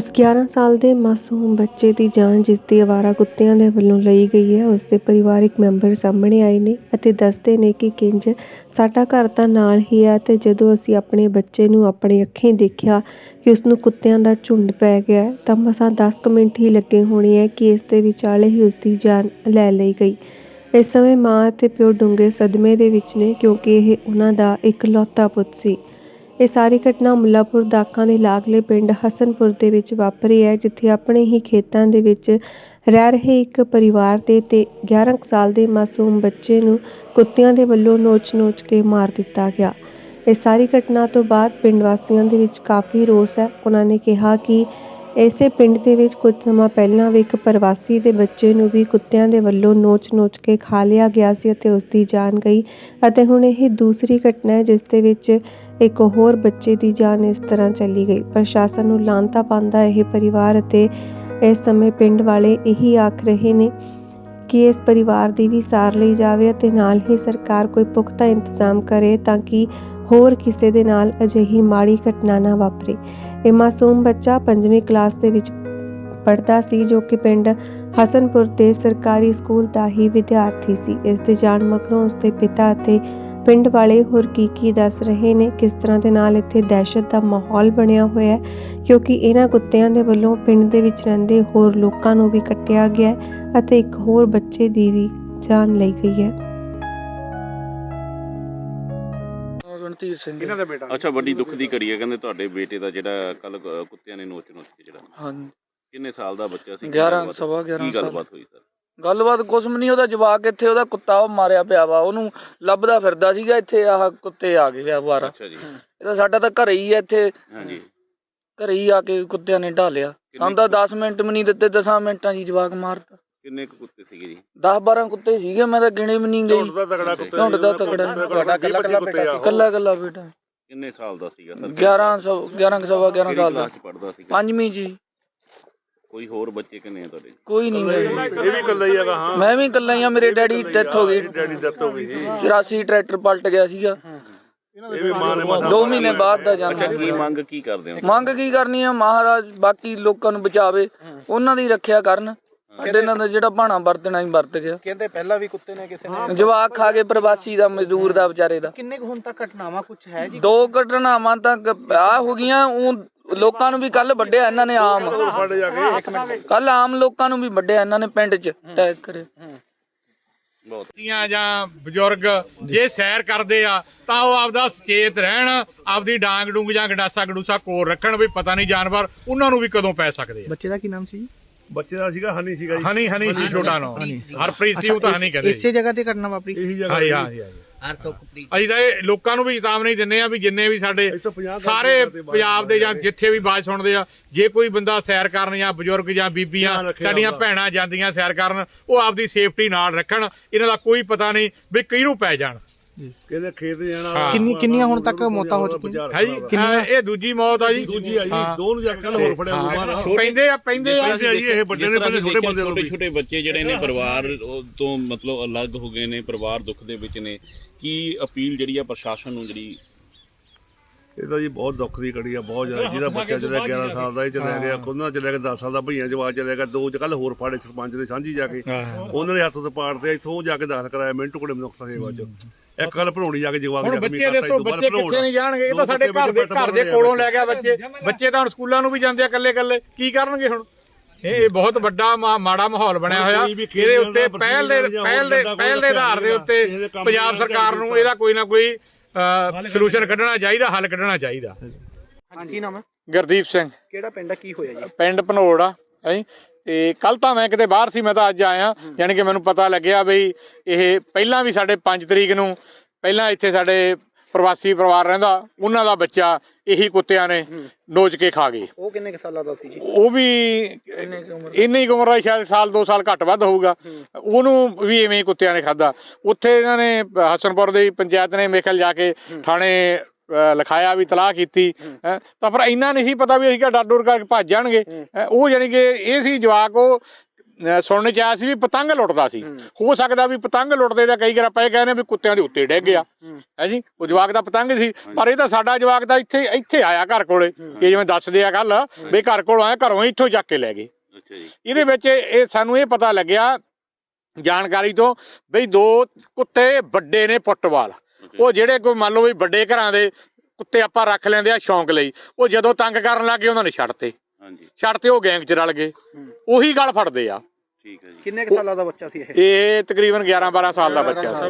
ਉਸ 11 ਸਾਲ ਦੇ ਮਾਸੂਮ ਬੱਚੇ ਦੀ ਜਾਨ ਜਿਸ ਦੀ ਅਵਾਰਾ ਕੁੱਤਿਆਂ ਦੇ ਵੱਲੋਂ ਲਈ ਗਈ ਹੈ, ਉਸ ਦੇ ਪਰਿਵਾਰਕ ਮੈਂਬਰ ਸਾਹਮਣੇ ਆਏ ਨੇ ਅਤੇ ਦੱਸਦੇ ਨੇ ਕਿ ਕਿੰਜ ਸਾਡਾ ਘਰ ਤਾਂ ਨਾਲ ਹੀ ਹੈ ਤੇ ਜਦੋਂ ਅਸੀਂ ਆਪਣੇ ਬੱਚੇ ਨੂੰ ਆਪਣੇ ਅੱਖੀਂ ਦੇਖਿਆ ਕਿ ਉਸ ਨੂੰ ਕੁੱਤਿਆਂ ਦਾ ਝੁੰਡ ਪੈ ਗਿਆ, ਤਾਂ ਮਸਾਂ 10 ਕੁ ਮਿੰਟ ਹੀ ਲੱਗੇ ਹੋਣੇ ਹੈ ਕਿ ਇਸ ਦੇ ਵਿਚਾਲੇ ਹੀ ਉਸ ਦੀ ਜਾਨ ਲੈ ਲਈ ਗਈ। ਇਸ ਸਮੇਂ ਮਾਂ ਅਤੇ ਪਿਓ ਡੂੰਘੇ ਸਦਮੇ ਦੇ ਵਿੱਚ ਨੇ ਕਿਉਂਕਿ ਇਹ ਉਹਨਾਂ ਦਾ ਇਕਲੌਤਾ ਪੁੱਤ ਸੀ। ਇਹ ਸਾਰੀ ਘਟਨਾ ਮੁੱਲਾਪੁਰ ਦਾਖਾਂ ਦੇ ਲਾਗਲੇ ਪਿੰਡ ਹਸਨਪੁਰ ਦੇ ਵਿੱਚ ਵਾਪਰੀ ਹੈ, ਜਿੱਥੇ ਆਪਣੇ ਹੀ ਖੇਤਾਂ ਦੇ ਵਿੱਚ ਰਹਿ ਰਹੇ ਇੱਕ ਪਰਿਵਾਰ ਦੇ ਤੇ 11 ਕੁ ਸਾਲ ਦੇ ਮਾਸੂਮ ਬੱਚੇ ਨੂੰ ਕੁੱਤਿਆਂ ਦੇ ਵੱਲੋਂ ਨੋਚ-ਨੋਚ ਕੇ ਮਾਰ ਦਿੱਤਾ ਗਿਆ। ਇਸ ਸਾਰੀ ਘਟਨਾ ਤੋਂ ਬਾਅਦ ਪਿੰਡ ਵਾਸੀਆਂ ਦੇ ਵਿੱਚ ਕਾਫੀ ਰੋਸ ਹੈ। ਉਹਨਾਂ ਨੇ ਕਿਹਾ ਕਿ ਇਸੇ ਪਿੰਡ ਦੇ ਵਿੱਚ ਕੁਝ ਸਮਾਂ ਪਹਿਲਾਂ ਵੀ ਇੱਕ ਪ੍ਰਵਾਸੀ ਦੇ ਬੱਚੇ ਨੂੰ ਵੀ ਕੁੱਤਿਆਂ ਦੇ ਵੱਲੋਂ ਨੋਚ-ਨੋਚ ਕੇ ਖਾ ਲਿਆ ਗਿਆ ਸੀ ਅਤੇ ਉਸ ਦੀ ਜਾਨ ਗਈ ਅਤੇ ਹੁਣ ਇਹ ਦੂਸਰੀ ਘਟਨਾ ਹੈ, ਜਿਸ ਦੇ ਵਿੱਚ ਇੱਕ ਹੋਰ ਬੱਚੇ ਦੀ ਜਾਨ ਇਸ ਤਰ੍ਹਾਂ ਚਲੀ ਗਈ। ਪ੍ਰਸ਼ਾਸਨ ਨੂੰ ਲਾਂਤਾ ਪਾਉਂਦਾ ਇਹ ਪਰਿਵਾਰ ਅਤੇ ਇਸ ਸਮੇਂ ਪਿੰਡ ਵਾਲੇ ਇਹੀ ਆਖ ਰਹੇ ਨੇ ਕਿ ਇਸ ਪਰਿਵਾਰ ਦੀ ਵੀ ਸਾਰ ਲਈ ਜਾਵੇ ਅਤੇ ਨਾਲ ਹੀ ਸਰਕਾਰ ਕੋਈ ਪੁਖਤਾ ਇੰਤਜ਼ਾਮ ਕਰੇ ਤਾਂ ਕਿ ਹੋਰ ਕਿਸੇ ਦੇ ਨਾਲ ਅਜਿਹੀ ਮਾੜੀ ਘਟਨਾ ਨਾ ਵਾਪਰੇ। ਇਹ ਮਾਸੂਮ ਬੱਚਾ ਪੰਜਵੀਂ ਕਲਾਸ ਦੇ ਵਿੱਚ ਪੜ੍ਹਦਾ ਸੀ ਜੋ ਕਿ ਪਿੰਡ ਹਸਨਪੁਰ ਦੇ ਸਰਕਾਰੀ ਸਕੂਲ ਦਾ ਹੀ ਵਿਦਿਆਰਥੀ ਸੀ। ਇਸ ਦੇ ਜਾਣ ਮਗਰੋਂ ਉਸ ਦੇ ਪਿਤਾ ਅਤੇ ਪਿੰਡ ਵਾਲੇ ਹੋਰ ਕੀ ਕੀ ਦੱਸ ਰਹੇ ਨੇ? ਕਿਸ ਤਰ੍ਹਾਂ ਦੇ ਨਾਲ ਇੱਥੇ ਦਹਿਸ਼ਤ ਦਾ ਮਾਹੌਲ ਬਣਿਆ ਹੋਇਆ ਹੈ? ਕਿਉਂਕਿ ਇਹਨਾਂ ਕੁੱਤਿਆਂ ਦੇ ਵੱਲੋਂ ਪਿੰਡ ਦੇ ਵਿੱਚ ਰਹਿੰਦੇ ਹੋਰ ਲੋਕਾਂ ਨੂੰ ਵੀ ਕੱਟਿਆ ਗਿਆ ਅਤੇ ਇੱਕ ਹੋਰ ਬੱਚੇ ਦੀ ਵੀ ਜਾਨ ਲਈ ਗਈ ਹੈ। ਰਣਧੀਰ ਸਿੰਘ। ਇਹਨਾਂ ਦਾ ਬੇਟਾ। ਅੱਛਾ ਵੱਡੀ ਦੁੱਖ ਦੀ ਘੜੀ ਹੈ। ਕਹਿੰਦੇ ਤੁਹਾਡੇ ਬੇਟੇ ਦਾ ਜਿਹੜਾ ਕੱਲ ਕੁੱਤਿਆਂ ਨੇ ਨੋਚ ਨੋਚ ਕੇ ਜਿਹੜਾ। ਹਾਂ ਕਿੰਨੇ ਸਾਲ ਦਾ ਬੱਚਾ ਸੀ? 11 ਸਵਾ 11 ਕੀ ਸਾਲ। ਗੱਲਬਾਤ ਹੋਈ ਸਰ? ਗੱਲਬਾਤ ਵੀ ਨਹੀਂ ਉਹਦਾ ਜਵਾਕ ਇੱਥੇ ਉਹਦਾ ਕੁੱਤਾ ਉਹ ਮਾਰਿਆ ਪਿਆ ਵਾ ਉਹਨੂੰ ਲੱਭਦਾ ਫਿਰਦਾ ਸੀਗਾ ਇੱਥੇ ਆਹ ਕੁੱਤੇ ਆ ਗਏ ਆ ਵਾਰਾ ਅੱਛਾ ਜੀ। ਇਹ ਤਾਂ ਸਾਡਾ ਤਾਂ ਘਰੇ ਹੀ ਆ ਇੱਥੇ। ਹਾਂਜੀ। ਘਰੇ ਹੀ ਆ ਕੇ ਕੁੱਤਿਆਂ ਨੇ ਢਾਲਿਆ। ਸਾਨੂੰ ਤਾਂ 10 ਮਿੰਟ ਵੀ ਨਹੀਂ ਦਿੱਤੇ 10 ਮਿੰਟਾਂ ਹੀ ਜਵਾਕ ਮਾਰਤਾ। ਕਿੰਨੇ ਕੁੱਤੇ ਸੀਗੇ ਜੀ? 10 12 ਕੁੱਤੇ ਸੀਗੇ ਮੈਂ ਤਾਂ ਗਿਣੇ ਵੀ ਨਹੀਂ ਗਈ ਝੁੰਡ ਦਾ ਤਗੜਾ ਕੁੱਤਾ ਝੁੰਡ ਦਾ ਤਗੜਾ। ਤੁਹਾਡਾ ਕੱਲਾ ਕੱਲਾ ਬੇਟਾ ਕੱਲਾ ਕੱਲਾ ਬੇਟਾ। ਕਿੰਨੇ ਸਾਲ ਦਾ ਸੀਗਾ ਸਰ? 11 ਸੌ 11 ਸਵਾ 11 ਸਾਲ ਦਾ। ਪੜਦਾ ਸੀਗਾ? ਪੰਜਵੀਂ ਜੀ ਕੋਈ ਹੋਰ ਬੱਚੇ ਕਿੰਨੇ ਆ ਤੁਹਾਡੇ? ਕੋਈ ਨਹੀਂ ਗਈ ਇਹ ਵੀ ਇਕੱਲਾ ਹੀ ਹੈਗਾ ਹਾਂ। ਮੈਂ ਵੀ ਇਕੱਲਾ ਹੀ ਆ ਮੇਰੇ ਡੈਡੀ ਡੈਥ ਹੋ ਗਈ। ਡੈਡੀ ਡੈਥ ਹੋ ਗਈ ਸੀ 84 ਟਰੈਕਟਰ ਪਲਟ ਗਿਆ ਸੀਗਾ। ਇਹ ਵੀ ਮਾਂ ਨੇ ਮਸਾਂ ਦੋ ਮਹੀਨੇ ਬਾਅਦ ਦਾ ਅੱਛਾ ਕੀ ਮੰਗ ਕੀ ਕਰਦੇ ਹੋ? ਮੰਗ ਕੀ ਕਰਨੀ ਆ? ਮਹਾਰਾਜ ਬਾਕੀ ਲੋਕਾਂ ਨੂੰ ਬਚਾਵੇ। ਉਹਨਾਂ ਦੀ ਰੱਖਿਆ ਕਰਨ। ਸਾਡੇ ਨਾਲ ਤਾਂ ਜਿਹੜਾ ਬਾਣਾ ਵਰਤਣਾ ਹੀ ਵਰਤ ਗਿਆ। ਕਹਿੰਦੇ ਪਹਿਲਾਂ ਵੀ ਕੁੱਤੇ ਨੇ ਕਿਸੇ ਨੇ। ਜਵਾਕ ਖਾ ਕੇ ਪ੍ਰਵਾਸੀ ਦਾ ਮਜ਼ਦੂਰ ਦਾ ਵਿਚਾਰੇ ਦਾ। ਕਿੰਨੇ ਕੁ ਹੁਣ ਤੱਕ ਘਟਨਾਵਾਂ ਕੁਝ ਹੈ ਜੀ? ਦੋ ਘਟਨਾਵਾਂ ਤਾਂ ਆ ਹੋ ਗਈਆਂ ਉਹ ਲੋਕਾਂ ਨੂੰ ਵੀ ਕੱਲ ਵੱਢਿਆ ਇਹਨਾਂ ਨੇ ਆਮ। ਫੜ ਜਾ ਕੇ ਕੱਲ ਆਮ ਲੋਕਾਂ ਨੂੰ ਵੀ ਵੱਢਿਆ ਇਹਨਾਂ ਨੇ ਪਿੰਡ 'ਚ ਅਟੈਕ ਕਰੇ। ਬਹੁਤ ਬੱਚੀਆਂ ਜਾਂ ਬਜ਼ੁਰਗ ਜੇ ਸੈਰ ਕਰਦੇ ਆ ਤਾਂ ਉਹ ਆਪਦਾ ਸੁਚੇਤ ਰਹਿਣ ਆਪਦੀ ਡਾਂਗ ਡੂੰਗ ਜਾਂ ਗੰਡਾਸਾ ਗਡੂਸਾ ਕੋਲ ਰੱਖਣ ਵੀ ਪਤਾ ਨਹੀਂ ਜਾਨਵਰ ਉਹਨਾਂ ਨੂੰ ਵੀ ਕਦੋਂ ਪੈ ਸਕਦੇ ਆ। ਬੱਚੇ ਦਾ ਕੀ ਨਾਮ ਸੀ ਬੱਚੇ ਦਾ ਸੀਗਾ ਹਨੀ ਸੀਗਾ ਜੀ। ਹਨੀ ਹਨੀ ਸੀ ਛੋਟਾ ਨੋ ਹਰਪ੍ਰੀਤ ਸੀ ਉਹ ਤਾਂ ਹਨੀ ਕਹਿੰਦੇ ਇਸੇ ਜਗ੍ਹਾ ਤੇ ਘਟਨਾ ਵਾਪਰੀ। ਇਹੀ ਜਗ੍ਹਾ ਹਾਂਜੀ ਅਸੀਂ ਤਾਂ ਇਹ ਲੋਕਾਂ ਨੂੰ ਵੀ ਚੇਤਾਵਨੀ ਦਿੰਦੇ ਆ ਵੀ ਜਿੰਨੇ ਵੀ ਸਾਡੇ ਇੱਥੋਂ ਪੰਜਾਹ ਘਰ ਸਾਰੇ ਦੇ ਪੰਜਾਬ ਦੇ ਜਾਂ ਜਿੱਥੇ ਵੀ ਬਾਜ ਸੁਣਦੇ ਆ ਜੇ ਕੋਈ ਬੰਦਾ ਸੈਰ ਕਰਨ ਜਾਂ ਬਜ਼ੁਰਗ ਜਾਂ ਬੀਬੀਆਂ ਧਿਆਨ ਸਾਡੀਆਂ ਆਪਦਾ। ਭੈਣਾਂ ਜਾਂਦੀਆਂ ਸੈਰ ਕਰਨ ਉਹ ਆਪਦੀ ਸੇਫਟੀ ਨਾਲ ਰੱਖਣ। ਇਹਨਾਂ ਦਾ ਕੋਈ ਪਤਾ ਨਹੀਂ ਵੀ ਕਿਹਨੂੰ ਪੈ ਜਾਣ। ਕਹਿੰਦੇ ਖੇਤ ਜਾਣਾ ਹਾਂ। ਕਿੰਨੀ- ਕਿੰਨੀਆਂ ਹੁਣ ਤੱਕ ਮੌਤਾਂ ਹੋ ਚੁੱਕੀਆਂ? ਹੈ ਜੀ ਇਹ ਦੂਜੀ ਮੌਤ ਆ ਜੀ ਦੂਜੀ ਆ ਜੀ ਹਾਂ। ਦੋ ਨੂੰ ਜਾ ਕੇ ਕੱਲ ਹੋਰ ਫੜਿਆ ਹਾਂ। ਦੁਬਾਰਾ ਪੈਂਦੇ ਆ ਪੈਂਦੇ ਆ ਪੈਂਦੇ ਆ ਜੀ ਇਹ ਵੱਡੇ ਨੇ ਪਹਿਲੇ ਛੋਟੇ ਬੰਦੇ ਨੂੰ ਛੋਟੇ ਛੋਟੇ ਬੱਚੇ ਜਿਹੜੇ ਨੇ ਪਰਿਵਾਰ ਉਹ ਤੋਂ ਮਤਲਬ ਅਲੱਗ ਹੋ ਗਏ ਨੇ ਪਰਿਵਾਰ ਦੁੱਖ ਦੇ ਵਿੱਚ ਨੇ ਕੀ ਅਪੀਲ ਜਿਹੜੀ ਆ ਪ੍ਰਸ਼ਾਸਨ ਨੂੰ ਜਿਹੜੀ ਇਹ ਤਾਂ ਜੀ ਬਹੁਤ ਦੁੱਖ ਦੀ ਘੜੀ ਆ ਬਹੁਤ ਜ਼ਿਆਦਾ। ਜਿਹਦਾ ਬੱਚਾ ਚਲਿਆ 11 ਸਾਲ ਦਾ ਇਹ ਚਲਿਆ ਗਿਆ ਕੋਨਾ ਚਲਿਆ ਗਿਆ 10 ਸਾਲ ਦਾ ਭਈਆਂ ਜਵਾਕ ਚਲਿਆ ਗਿਆ ਦੋ ਕੱਲ ਹੋਰ ਫਾੜੇ ਸਰਪੰਚ ਦੇ ਸਾਂਝੀ ਜਾ ਕੇ। ਉਹਨਾਂ ਦੇ ਹੱਥ ਤੋਂ ਪਾੜਦੇ ਇੱਥੋਂ ਜਾ ਕੇ ਦਾਖਲ ਕਰਾਇਆ ਮਿੰਟੂ ਕੋਲੇ ਨੁਕਸਾ ਸੇਵਾ ਚ। ਇੱਕ ਗੱਲ ਭਰੋਣੀ ਜਾ ਕੇ ਜਵਾਕ ਹੁਣ ਬੱਚੇ ਦੱਸੋ ਬੱਚੇ। ਕਿੱਥੇ ਨਹੀਂ ਜਾਣਗੇ? ਇਹ ਤਾਂ ਸਾਡੇ ਘਰ ਦੇ ਘਰ ਦੇ ਕੋਲੋਂ ਲੈ ਗਿਆ ਬੱਚੇ। ਬੱਚੇ ਤਾਂ ਹੁਣ ਸਕੂਲਾਂ ਨੂੰ ਵੀ ਜਾਂਦੇ ਆ ਇਕੱਲੇ ਇਕੱਲੇ। ਕੀ ਕਰਨਗੇ ਹੁਣ? ਇਹ ਬਹੁਤ ਵੱਡਾ ਮਾੜਾ ਮਾਹੌਲ ਬਣਿਆ ਹੋਇਆ। ਇਹਦੇ ਉੱਤੇ ਪਹਿਲ ਦੇ ਪਹਿਲ ਦੇ ਪਹਿਲ ਦੇ ਆਧਾਰ ਦੇ ਉੱਤੇ ਪੰਜਾਬ ਸਰਕਾਰ ਨੂੰ ਇਹਦਾ ਕੋਈ ਨਾ ਕੋਈ ਸੋਲੂਸ਼ਨ ਕੱਢਣਾ ਚਾਹੀਦਾ ਹੱਲ ਕੱਢਣਾ ਚਾਹੀਦਾ। ਹਾਂਜੀ ਕੀ ਨਾਮ ਹੈ? ਗੁਰਦੀਪ ਸਿੰਘ। ਕਿਹੜਾ ਪਿੰਡ ਹੈ ਕੀ ਹੋਇਆ ਜੀ? ਪਿੰਡ ਭਨੋੜ ਆ ਹੈ? ਤੇ ਕੱਲ ਤਾਂ ਮੈਂ ਕਿਤੇ ਬਾਹਰ ਸੀ ਮੈਂ ਤਾਂ ਅੱਜ ਆਇਆ। ਯਾਨੀ ਕਿ ਮੈਨੂੰ ਪਤਾ ਲੱਗਿਆ ਬਈ ਇਹ ਪਹਿਲਾਂ ਵੀ ਸਾਡੇ 5 ਤਰੀਕ ਨੂੰ ਪਹਿਲਾਂ ਇੱਥੇ ਸਾਡੇ ਪ੍ਰਵਾਸੀ ਪਰਿਵਾਰ ਰਹਿੰਦਾ ਉਹਨਾਂ ਦਾ ਬੱਚਾ ਇਹੀ ਕੁੱਤਿਆਂ ਨੇ ਨੋਚ ਕੇ ਖਾ ਗਏ। ਉਹ ਕਿੰਨੇ ਕੁ ਸਾਲਾਂ ਦਾ ਸੀ ਜੀ? ਉਹ ਵੀ ਇੰਨੀ ਕੁ ਉਮਰ ਦਾ ਸ਼ਾਇਦ ਸਾਲ 2 ਸਾਲ ਘੱਟ ਵੱਧ ਹੋਊਗਾ। ਉਹਨੂੰ ਵੀ ਐਵੇਂ ਹੀ ਕੁੱਤਿਆਂ ਨੇ ਖਾਦਾ ਉੱਥੇ ਇਹਨਾਂ ਨੇ ਹਸਨਪੁਰ ਦੀ ਪੰਚਾਇਤ ਨੇ ਮੇਖਲ ਜਾ ਕੇ ਥਾਣੇ ਲਿਖਾਇਆ ਵੀ ਤਲਾਹ ਕੀਤੀ। ਤਾਂ ਪਰ ਇੰਨਾ ਨਹੀਂ ਸੀ ਪਤਾ ਵੀ ਅਸੀਂ ਕਿ ਡਰ ਡੁਰ ਕਰਕੇ ਭੱਜ ਜਾਣਗੇ। ਉਹ ਜਾਨੀ ਕਿ ਇਹ ਸੀ ਜਵਾਕ ਉਹ ਸੁਣਨ ਚ ਆਇਆ ਸੀ ਵੀ ਪਤੰਗ ਲੁੱਟਦਾ ਸੀ। ਹੋ। ਸਕਦਾ ਵੀ ਪਤੰਗ ਲੁੱਟਦੇ ਦਾ ਕਈ ਵਾਰ ਆਪਾਂ ਇਹ ਕਹਿੰਦੇ ਵੀ ਕੁੱਤਿਆਂ ਦੇ ਉੱਤੇ ਡਿੱਗ ਗਿਆ। ਹੈ। ਜੀ? ਉਹ ਜਵਾਕ ਦਾ ਪਤੰਗ ਸੀ। ਪਰ ਇਹ ਤਾਂ ਸਾਡਾ ਜਵਾਕ ਤਾਂ ਇੱਥੇ ਇੱਥੇ ਆਇਆ ਘਰ ਕੋਲੇ। ਇਹ ਜਿਵੇਂ ਦੱਸਦੇ ਆ ਗੱਲ ਵੀ ਘਰ ਕੋਲ ਆਇਆ ਘਰੋਂ ਇੱਥੋਂ ਚੱਕ ਕੇ ਲੈ ਗਏ। ਅੱਛਾ ਜੀ। ਇਹਦੇ ਵਿੱਚ ਇਹ ਸਾਨੂੰ ਇਹ ਪਤਾ ਲੱਗਿਆ ਜਾਣਕਾਰੀ ਤੋਂ ਬਈ ਦੋ ਕੁੱਤੇ ਵੱਡੇ ਨੇ ਫੁੱਟਬਾਲ। ਉਹ ਜਿਹੜੇ ਕੋਈ ਮੰਨ ਲਓ ਵੀ ਵੱਡੇ ਘਰਾਂ ਦੇ ਕੁੱਤੇ ਆਪਾਂ ਰੱਖ ਲੈਂਦੇ ਆ ਸ਼ੌਂਕ ਲਈ ਉਹ ਜਦੋਂ ਤੰਗ ਕਰਨ ਲੱਗੇ ਉਹਨਾਂ ਨੇ ਛੱਡਤੇ ਹਾਂਜੀ। ਛੱਡਤੇ ਉਹ ਗੈਂਗ 'ਚ ਰਲ ਗਏ। ਉਹੀ ਗੱਲ ਫੜਦੇ ਆ। ਠੀਕ ਹੈ ਜੀ। ਕਿੰਨੇ ਕੁ ਸਾਲਾਂ ਦਾ ਬੱਚਾ ਸੀ ਇਹ? ਇਹ ਤਕਰੀਬਨ 11 12 ਸਾਲ ਦਾ ਬੱਚਾ ਸੀ।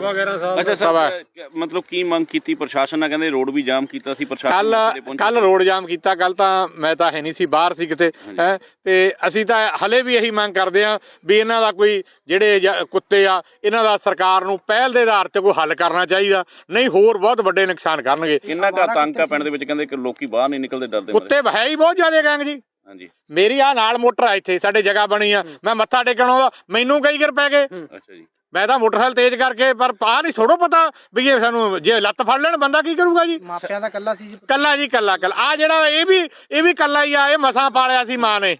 ਅੱਛਾ ਸਵਾ- ਮਤਲਬ ਕੀ ਮੰਗ ਕੀਤੀ ਪ੍ਰਸ਼ਾਸਨ ਨੇ ਕਹਿੰਦੇ ਰੋਡ ਵੀ ਜਾਮ ਕੀਤਾ ਸੀ ਪ੍ਰਸ਼ਾਸਨ ਕੱਲ ਤੇ। ਕੱਲ ਰੋਡ ਜਾਮ ਕੀਤਾ ਕੱਲ ਤਾਂ ਮੈਂ ਤਾਂ ਹੈ ਨਹੀਂ ਸੀ ਬਾਹਰ ਸੀ ਕਿਤੇ ਹੈ। ਤੇ ਅਸੀਂ ਤਾਂ ਹਲੇ ਵੀ ਇਹੀ ਮੰਗ ਕਰਦੇ ਆ ਵੀ ਇਹਨਾਂ ਦਾ ਕੋਈ ਜਿਹੜੇ ਕੁੱਤੇ ਆ ਇਹਨਾਂ ਦਾ ਸਰਕਾਰ ਨੂੰ ਪਹਿਲ ਦੇ ਆਧਾਰ ਤੇ ਕੋਈ ਹੱਲ ਕਰਨਾ ਚਾਹੀਦਾ। ਨਹੀਂ ਹੋਰ ਬਹੁਤ ਵੱਡੇ ਨੁਕਸਾਨ ਕਰਨਗੇ। ਕਿੰਨਾ ਕਾ ਤੰਗ ਆ ਪਿੰਡ ਦੇ ਵਿੱਚ? ਕਹਿੰਦੇ ਕਿ ਲੋਕੀ ਬਾਹਰ ਨਹੀਂ ਨਿਕਲਦੇ ਡਰਦੇ ਕੁੱਤੇ ਹੈ ਹੀ ਬਹੁਤ ਜ਼ਿਆਦਾ ਗੈਂਗ ਜੀ। ਹਾਂਜੀ। ਮੇਰੀ ਆ ਨਾਲ ਮੋਟਰ ਆ ਇੱਥੇ ਸਾਡੇ ਜਗ੍ਹਾ ਬਣੀ ਆ। ਮੈਂ ਮੱਥਾ ਟੇਕਣ ਆਉਂਦਾ ਮੈਨੂੰ ਕਈ ਗਰ ਪੈ ਗਏ। ਅੱਛਾ ਜੀ। ਮੈਂ ਤਾਂ ਮੋਟਰਸਾਈਕਲ ਤੇਜ਼ ਕਰਕੇ ਪਰ ਪਾ ਨਹੀਂ ਥੋੜੋ ਪਤਾ ਵੀ ਇਹ ਸਾਨੂੰ ਜੇ ਲੱਤ ਫੜ ਲੈਣ ਬੰਦਾ ਕੀ ਕਰੂਗਾ ਜੀ? ਮਾਪਿਆਂ ਦਾ ਕੱਲਾ ਸੀ ਜੀ। ਕੱਲਾ ਜੀ ਕੱਲਾ ਕੱਲਾ ਆ ਜਿਹੜਾ ਇਹ ਵੀ ਇਹ ਵੀ ਕੱਲਾ ਹੀ ਆ ਇਹ ਮਸਾਂ ਪਾਲਿਆ ਸੀ ਮਾਂ ਨੇ।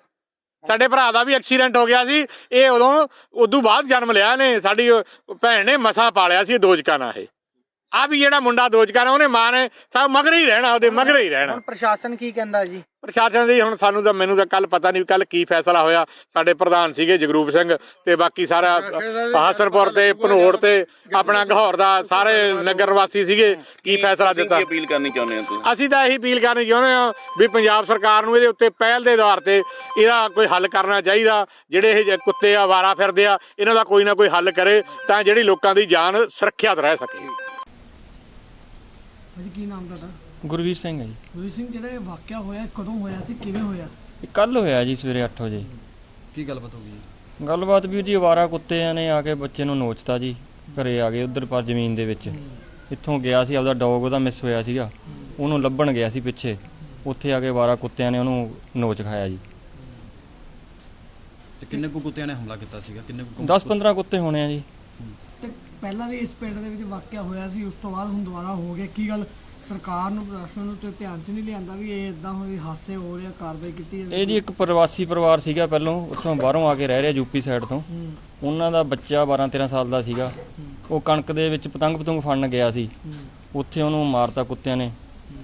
ਸਾਡੇ ਭਰਾ ਦਾ ਵੀ ਐਕਸੀਡੈਂਟ ਹੋ ਗਿਆ ਸੀ। ਇਹ ਉਦੋਂ ਉਦੋਂ ਬਾਅਦ ਜਨਮ ਲਿਆ ਨੇ। ਸਾਡੀ ਭੈਣ ਨੇ ਮਸਾਂ ਪਾਲਿਆ ਸੀ ਦੋਜਕਾ ਨਾਲ ਇਹ। ਆ ਵੀ ਜਿਹੜਾ ਮੁੰਡਾ ਦੋਜਕਾ ਨਾਲ ਉਹਨੇ ਮਾਂ ਨੇ ਸਭ ਮਗਰ ਹੀ ਰਹਿਣਾ ਉਹਦੇ ਮਗਰ ਹੀ ਰਹਿਣਾ। ਹੁਣ ਪ੍ਰਸ਼ਾਸਨ ਕੀ ਕਹਿੰਦਾ ਜੀ? ਪ੍ਰਸ਼ਾਸਨ ਦੀ ਹੁਣ ਸਾਨੂੰ ਤਾਂ ਮੈਨੂੰ ਤਾਂ ਕੱਲ ਪਤਾ ਨਹੀਂ ਕੱਲ ਕੀ ਫੈਸਲਾ ਹੋਇਆ। ਸਾਡੇ ਪ੍ਰਧਾਨ ਸੀਗੇ ਜਗਰੂਪ ਸਿੰਘ ਤੇ ਬਾਕੀ ਸਾਰਾ ਹਾਸਨਪੁਰ ਤੇ ਭਨੋੜ ਤੇ ਆਪਣਾ ਗਹੌਰ ਦਾ ਸਾਰੇ ਨਗਰ ਵਾਸੀ ਸੀਗੇ। ਕੀ ਫੈਸਲਾ ਦਿੱਤਾ? ਕੀ ਅਪੀਲ ਕਰਨੀ ਚਾਹੁੰਦੇ ਹੋ ਤੁਸੀਂ? ਅਸੀਂ ਤਾਂ ਇਹੀ ਅਪੀਲ ਕਰਨੀ ਚਾਹੁੰਦੇ ਹਾਂ ਵੀ ਪੰਜਾਬ ਸਰਕਾਰ ਨੂੰ ਇਹਦੇ ਉੱਤੇ ਪਹਿਲ ਦੇ ਆਧਾਰ ਤੇ ਇਹਦਾ ਕੋਈ ਹੱਲ ਕਰਨਾ ਚਾਹੀਦਾ। ਜਿਹੜੇ ਇਹ ਕੁੱਤੇ ਆਵਾਰਾ ਫਿਰਦੇ ਆ ਇਹਨਾਂ ਦਾ ਕੋਈ ਨਾ ਕੋਈ ਹੱਲ ਕਰੇ ਤਾਂ ਜਿਹੜੀ ਲੋਕਾਂ ਦੀ ਜਾਨ ਸੁਰੱਖਿਅਤ ਰਹਿ ਸਕੇ। ਭਾਜੀ ਕੀ ਨਾਮ ਤੁਹਾਡਾ? ਗੁਰਵੀਰ ਸਿੰਘ ਹੈ ਜੀ। ਗੁਰੂ ਸਿੰਘ ਜਿਹੜਾ ਇਹ ਵਾਕਿਆ ਹੋਇਆ ਕਦੋਂ ਹੋਇਆ ਸੀ ਕਿਵੇਂ ਹੋਇਆ? ਇਹ ਕੱਲ ਹੋਇਆ ਜੀ ਸਵੇਰੇ 8 ਵਜੇ। ਕੀ ਗੱਲਬਾਤ ਹੋ ਗਈ? ਗੱਲਬਾਤ ਵੀ ਜੀ ਅਵਾਰਾ ਕੁੱਤਿਆਂ ਨੇ ਆ ਕੇ ਬੱਚੇ ਨੂੰ ਨੋਚਤਾ ਜੀ ਘਰੇ ਆ ਗਏ ਉਧਰ ਪਰ ਜ਼ਮੀਨ ਦੇ ਵਿੱਚ। ਇੱਥੋਂ ਗਿਆ ਸੀ ਆਪਦਾ ਡੌਗ ਉਹਦਾ ਮਿਸ ਹੋਇਆ ਸੀਗਾ। ਉਹਨੂੰ ਲੱਭਣ ਗਿਆ ਸੀ ਪਿੱਛੇ। ਉੱਥੇ ਆ ਕੇ ਅਵਾਰਾ ਕੁੱਤਿਆਂ ਨੇ ਉਹਨੂੰ ਨੋਚ ਖਾਇਆ ਜੀ। ਤੇ ਕਿੰਨੇ ਕੁ ਕੁੱਤਿਆਂ ਨੇ ਹਮਲਾ ਕੀਤਾ ਸੀਗਾ? ਕਿੰਨੇ ਕੁ 10-15 ਕੁੱਤੇ ਹੋਣੇ ਆ ਜੀ। ਤੇ ਪਹਿਲਾਂ ਵੀ ਇਸ ਪਿੰਡ ਦੇ ਵਿੱਚ ਵਾਕਿਆ ਹੋਇਆ ਸੀ ਉਸ ਤੋਂ ਬਾਅਦ ਹੁਣ ਦੁਬਾਰਾ ਹੋ ਗਿਆ। ਕੀ ਗੱਲ ਸਰਕਾਰ ਨੂੰ ਪ੍ਰਸ਼ਾਸਨ ਨੂੰ ਤੇ ਧਿਆਨ 'ਚ ਨਹੀਂ ਲਿਆਂਦਾ ਵੀ ਇਹ ਇਦਾਂ ਹੋਈ ਹਾਸੇ ਹੋ ਰਿਹਾ ਕਾਰਵਾਈ ਕੀਤੀ ਜਾਵੇ? ਇਹ ਜੀ ਇੱਕ ਪ੍ਰਵਾਸੀ ਪਰਿਵਾਰ ਸੀਗਾ ਪਹਿਲੋਂ ਉੱਥੋਂ ਬਾਹਰੋਂ ਆ ਕੇ ਰਹਿ ਰਿਹਾ ਯੂਪੀ ਸਾਈਡ ਤੋਂ। ਉਹਨਾਂ ਦਾ ਬੱਚਾ 12-13 ਸਾਲ ਦਾ ਸੀਗਾ। ਉਹ ਕਣਕ ਦੇ ਵਿੱਚ ਪਤੰਗ ਪਤੰਗ ਫੜਨ ਗਿਆ ਸੀ। ਉੱਥੇ ਉਹਨੂੰ ਮਾਰਤਾ ਕੁੱਤਿਆਂ ਨੇ।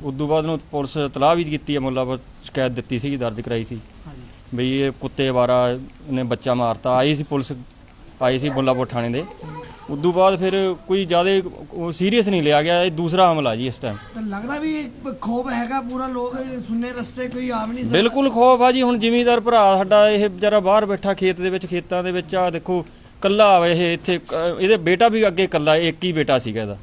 ਉਦੋਂ ਬਾਅਦ ਨੂੰ ਪੁਲਿਸ ਤਲਾਹ ਵੀ ਕੀਤੀ ਹੈ ਮੁੱਲਾਪੁਰ ਸ਼ਿਕਾਇਤ ਦਿੱਤੀ ਸੀਗੀ ਦਰਜ ਕਰਾਈ ਸੀ। ਹਾਂਜੀ। ਬਈ ਇਹ ਕੁੱਤੇ ਵਾਰਾ ਨੇ ਬੱਚਾ ਮਾਰਤਾ। ਆਈ ਸੀ ਪੁਲਿਸ ਆਈ ਸੀ ਮੁੱਲਾਪੁਰ ਥਾਣੇ ਦੇ। ਉਦੋਂ ਬਾਅਦ ਫਿਰ ਕੋਈ ਜ਼ਿਆਦਾ ਸੀਰੀਅਸ ਨਹੀਂ ਲਿਆ ਗਿਆ ਇਹ ਦੂਸਰਾ ਹਮਲਾ ਜੀ ਇਸ ਟਾਈਮ ਤੇ ਲੱਗਦਾ ਵੀ ਖੋਬ ਹੈਗਾ ਪੂਰਾ ਲੋਕ ਸੁੰਨੇ ਰਸਤੇ ਕੋਈ ਆ ਵੀ ਨਹੀਂ। ਬਿਲਕੁਲ ਖੌਫ ਆ ਜੀ ਹੁਣ ਜ਼ਿਮੀਂਦਾਰ ਭਰਾ ਸਾਡਾ ਇਹ ਵਿਚਾਰਾ ਬਾਹਰ ਬੈਠਾ ਖੇਤ ਦੇ ਵਿੱਚ ਖੇਤਾਂ ਦੇ ਵਿੱਚ ਆ ਦੇਖੋ ਕੱਲਾ ਆਵੇ ਇਹ ਇੱਥੇ ਇਹਦੇ ਬੇਟਾ ਵੀ ਅੱਗੇ ਕੱਲਾ ਇੱਕ ਹੀ ਬੇਟਾ ਸੀਗਾ ਇਹਦਾ।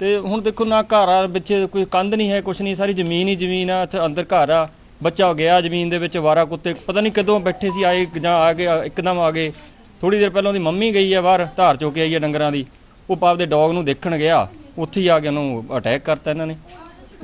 ਤੇ ਹੁਣ ਦੇਖੋ ਨਾ ਘਰ ਆ ਵਿੱਚ ਕੋਈ ਕੰਧ ਨਹੀਂ ਹੈ ਕੁਛ ਨਹੀਂ ਸਾਰੀ ਜ਼ਮੀਨ ਹੀ ਜ਼ਮੀਨ ਆ ਇੱਥੇ ਅੰਦਰ ਘਰ ਆ। ਬੱਚਾ ਗਿਆ ਜ਼ਮੀਨ ਦੇ ਵਿੱਚ ਵਾਰਾ ਕੁੱਤੇ ਪਤਾ ਨਹੀਂ ਕਦੋਂ ਬੈਠੇ ਸੀ ਆਏ ਜਾਂ ਆ ਗਏ ਇੱਕਦਮ ਆ ਗਏ। ਥੋੜੀ ਦੇਰ ਪਹਿਲਾਂ ਉਹਦੀ ਮੰਮੀ ਗਈ ਆ ਬਾਹਰ ਧਾਰ ਚੋ ਕੇ ਆਈ ਆ ਡੰਗਰਾਂ ਦੀ। ਉਹ ਪਾਪ ਦੇ ਡੌਗ ਨੂੰ ਦੇਖਣ ਗਿਆ। ਉੱਥੇ ਹੀ ਆ ਕੇ ਉਹਨੂੰ ਅਟੈਕ ਕਰਤਾ ਇਹਨਾਂ ਨੇ।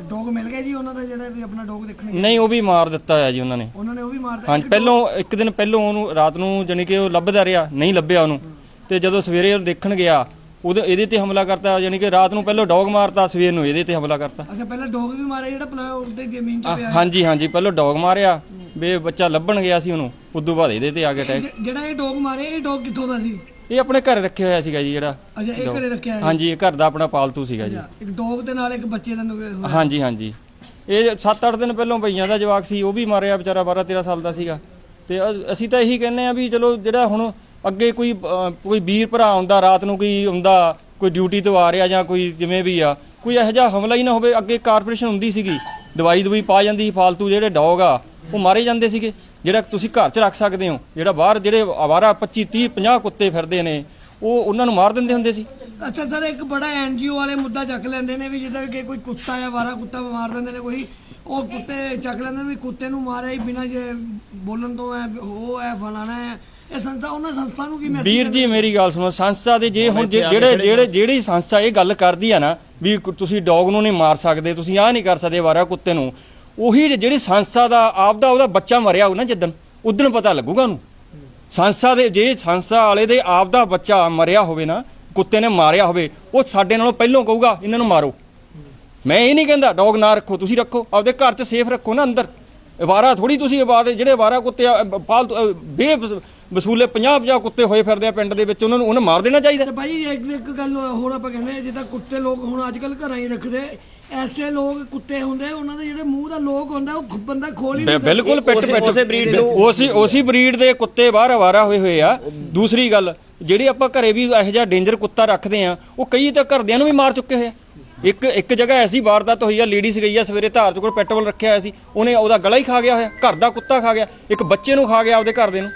ਡੋਗ ਮਿਲ ਗਿਆ ਜੀ ਉਹਨਾਂ ਦਾ ਜਿਹੜਾ ਵੀ ਆਪਣਾ ਡੋਗ ਦੇਖਣ ਨਹੀਂ ਉਹ ਵੀ ਮਾਰ ਦਿੱਤਾ ਹੋਇਆ ਜੀ ਉਹਨਾਂ ਨੇ। ਉਹਨਾਂ ਨੇ ਉਹ ਵੀ ਮਾਰਤਾ ਹਾਂਜੀ ਪਹਿਲੋਂ ਇੱਕ ਦਿਨ ਪਹਿਲੋਂ ਉਹਨੂੰ ਰਾਤ ਨੂੰ ਜਾਣੀ ਕਿ ਉਹ ਲੱਭਦਾ ਰਿਹਾ ਨਹੀਂ ਲੱਭਿਆ ਉਹਨੂੰ। ਤੇ ਜਦੋਂ ਸਵੇਰੇ ਉਹ ਦੇਖਣ ਗਿਆ ਉਹਦੇ ਇਹਦੇ ਤੇ ਹਮਲਾ ਕਰਤਾ ਜਾਣੀ ਕਿ ਰਾਤ ਨੂੰ ਪਹਿਲੋਂ ਡੌਗ ਮਾਰਤਾ ਸਵੇਰ ਨੂੰ ਇਹਦੇ ਤੇ ਹਮਲਾ ਕਰਤਾ। ਅੱਛਾ ਪਹਿਲਾਂ ਡੋਗ ਵੀ ਮਾਰਿਆ ਜਿਹੜਾ ਪਲਾ ਉੱਤੇ ਜ਼ਮੀਨ 'ਚ ਪਿਆ ਹਾਂਜੀ ਹਾਂਜੀ ਪਹਿਲੋਂ ਡੌਗ ਮਾਰਿਆ ਵੀ ਬੱਚਾ ਲੱਭਣ ਗਿਆ ਸੀ ਉਹਨੂੰ ਉਦੋਂ ਬਾਅਦ ਇਹਦੇ ਤੇ ਆ ਗਿਆ ਅਟੈਕ ਜਿਹੜਾ ਇਹ ਡੋਗ ਮਾਰਿਆ ਇਹ ਡੋਗ ਕਿੱਥੋਂ ਦਾ ਸੀ? ਇਹ ਆਪਣੇ ਘਰ ਰੱਖਿਆ ਹੋਇਆ ਸੀਗਾ ਜੀ ਜਿਹੜਾ। ਅੱਛਾ ਇਹ ਘਰੇ ਰੱਖਿਆ ਹੈ। ਹਾਂਜੀ ਇਹ ਘਰ ਦਾ ਆਪਣਾ ਪਾਲਤੂ ਸੀਗਾ ਜੀ। ਇੱਕ ਡੋਗ ਦੇ ਨਾਲ ਇੱਕ ਬੱਚੇ ਦਾ ਨੁ- ਹੋਇਆ। ਹਾਂਜੀ ਹਾਂਜੀ। ਇਹ 7-8 ਦਿਨ ਪਹਿਲਾਂ ਭਈਆਂ ਦਾ ਜਵਾਕ ਸੀ ਉਹ ਵੀ ਮਾਰਿਆ ਵਿਚਾਰਾ 12-13 ਸਾਲ ਦਾ ਸੀਗਾ। ਤੇ ਅ- ਅਸੀਂ ਤਾਂ ਇਹੀ ਕਹਿੰਨੇ ਆ ਵੀ ਚਲੋ ਜਿਹੜਾ ਹੁਣ ਅੱਗੇ ਕੋਈ ਅ, ਕੋਈ ਵੀਰ ਭਰਾ ਆਉਂਦਾ ਰਾਤ ਨੂੰ ਕੋਈ ਆਉਂਦਾ ਕੋਈ ਡਿਊਟੀ ਤੋਂ ਆ ਰਿਹਾ ਜਾਂ ਕੋਈ ਜਿਵੇਂ ਵੀ ਆ ਕੋਈ ਇਹੋ ਜਿਹਾ ਹਮਲਾ ਹੀ ਨਾ ਹੋਵੇ ਅੱਗੇ ਕਾਰਪੋਰੇਸ਼ਨ ਹੁੰਦੀ ਸੀਗੀ। ਦਵਾਈ ਦਵਾਈ ਪਾ ਜਾਂਦੀ ਸੀ ਫਾਲਤੂ ਜਿਹੜੇ ਡੌਗ ਆ ਉਹ ਮਾਰੇ ਜਾਂਦੇ ਸੀਗੇ ਜਿਹੜਾ ਤੁਸੀਂ ਘਰ 'ਚ ਰੱਖ ਸਕਦੇ ਹੋ ਜਿਹੜਾ ਬਾਹਰ ਜਿਹੜੇ ਆਵਾਰਾ 25 30 50 ਕੁੱਤੇ ਫਿਰਦੇ ਨੇ ਉਹ ਉਹਨਾਂ ਨੂੰ ਮਾਰ ਦਿੰਦੇ ਹੁੰਦੇ ਸੀ। ਅੱਛਾ ਸਰ ਇੱਕ ਬੜਾ ਐਨਜੀਓ ਵਾਲੇ ਮੁੱਦਾ ਚੱਕ ਲੈਂਦੇ ਨੇ ਵੀ ਜਿੱਦਾਂ ਕਿ ਕੋਈ ਕੁੱਤਾ ਜਾਂ ਵਾਰਾ ਕੁੱਤਾ ਮਾਰ ਦਿੰਦੇ ਨੇ ਕੋਈ ਉਹ ਕੁੱਤੇ ਚੱਕ ਲੈਂਦੇ ਨੇ ਵੀ ਕੁੱਤੇ ਨੂੰ ਮਾਰਿਆ ਹੀ ਬਿਨਾਂ ਜੇ ਬੋਲਣ ਤੋਂ ਹੈ ਉਹ ਹੈ ਫਲਾਣਾ ਹੈ ਇਹ ਸੰਸਥਾ ਉਹਨਾਂ ਸੰਸਥਾ ਨੂੰ ਕੀ ਮੈਸੇਜ ਵੀਰ ਜੀ ਮੇਰੀ ਗੱਲ ਸੁਣੋ ਸੰਸਥਾ ਦੇ ਜੇ ਹੁਣ ਜਿਹੜੇ ਜਿਹੜੇ ਜਿਹੜੀ ਸੰਸਥਾ ਇਹ ਗੱਲ ਕਰਦੀ ਆ ਨਾ ਵੀ ਤੁਸੀਂ ਡੌਗ ਨੂੰ ਨਹੀਂ ਮਾਰ ਸਕਦੇ ਤੁਸੀਂ ਆਹ ਨਹੀਂ ਕਰ ਸਕਦੇ ਵਾਰਾ ਕੁੱਤੇ ਨੂੰ ਉਹੀ ਜੇ- ਜਿਹੜੀ ਸੰਸਥਾ ਦਾ ਆਪਦਾ ਉਹਦਾ ਬੱਚਾ ਮਰਿਆ ਹੋ ਨਾ ਜਿੱਦਣ ਉਦਣ ਪਤਾ ਲੱਗੂਗਾ ਉਹਨੂੰ। ਸੰਸਥਾ ਦੇ ਜੇ ਸੰਸਥਾ ਵਾਲੇ ਦੇ ਆਪਦਾ ਬੱਚਾ ਮਰਿਆ ਹੋਵੇ ਨਾ ਕੁੱਤੇ ਨੇ ਮਾਰਿਆ ਹੋਵੇ ਉਹ ਸਾਡੇ ਨਾਲੋਂ ਪਹਿਲਾਂ ਕਹੂਗਾ ਇਹਨਾਂ ਨੂੰ ਮਾਰੋ। ਮੈਂ ਇਹ ਨਹੀਂ ਕਹਿੰਦਾ ਡੌਗ ਨਾ ਰੱਖੋ ਤੁਸੀਂ ਰੱਖੋ ਆਪਦੇ ਘਰ 'ਚ ਸੇਫ ਰੱਖੋ ਨਾ ਅੰਦਰ। ਵਾਰਾ ਥੋੜੀ ਤੁਸੀਂ ਵਾਰੇ ਜਿਹੜੇ ਵਾਰਾ ਕੁੱਤੇ ਅ, ਬੇ ਵਸੂਲੇ 50 50 ਕੁੱਤੇ ਹੋਏ ਫਿਰਦੇ ਆ ਪਿੰਡ ਦੇ ਵਿੱਚ ਉਹਨਾਂ ਨੂੰ ਉਹਨੂੰ ਮਾਰ ਦੇਣਾ ਚਾਹੀਦਾ। ਤੇ ਭਾਈ ਇੱਕ ਇੱਕ ਗੱਲ ਹੋਰ ਆਪਾਂ ਕਹਿੰਦੇ ਜਿੱਦਾਂ ਕੁੱਤੇ ਲੋਕ ਹੁਣ ਅੱਜ ਕੱਲ ਘਰਾਂ ਹੀ ਰੱਖਦੇ ਐਸੇ ਲੋਕ ਕੁੱਤੇ ਹੁੰਦੇ ਉਹਨਾਂ ਦੇ ਜਿਹੜੇ ਮੂੰਹ ਦਾ ਲੋਕ ਹੁੰਦਾ ਉਹ ਬੰਦਾ ਖੋਲ ਹੀ ਨਹੀਂ ਬਿਲਕੁਲ ਪਿੱਟ ਪਿੱਟ ਉਸੇ ਉਸੇ ਬਰੀਡ ਦੇ ਕੁੱਤੇ ਬਾਹਰ ਆਵਾਰਾ ਹੋਏ ਹੋਏ ਆ। ਦੂਸਰੀ ਗੱਲ ਜਿਹੜੀ ਆਪਾਂ ਘਰੇ ਵੀ ਇਹੋ ਜਿਹਾ ਡੇਂਜਰ ਕੁੱਤਾ ਰੱਖਦੇ ਆ ਉਹ ਕਈ ਤਾਂ ਘਰਦਿਆਂ ਨੂੰ ਵੀ ਮਾਰ ਚੁੱਕੇ ਹੋਏ ਆ। ਇੱਕ ਇੱਕ ਜਗ੍ਹਾ ਐਸੀ ਵਾਰਦਾਤ ਹੋਈ ਆ ਲੇਡੀਜ਼ ਗਈ ਆ ਸਵੇਰੇ ਧਾਰ ਚ ਕੋਲ ਪੈਟਰੋਲ ਰੱਖਿਆ ਹੋਇਆ ਸੀ ਉਹਨੇ ਉਹਦਾ ਗਲਾ ਹੀ ਖਾ ਗਿਆ ਹੋਇਆ ਘਰ ਦਾ ਕੁੱਤਾ ਖਾ ਗਿਆ ਇੱਕ ਬੱਚੇ ਨੂੰ ਖਾ ਗਿਆ ਆਪਦੇ ਘਰ ਦੇ ਨੂੰ।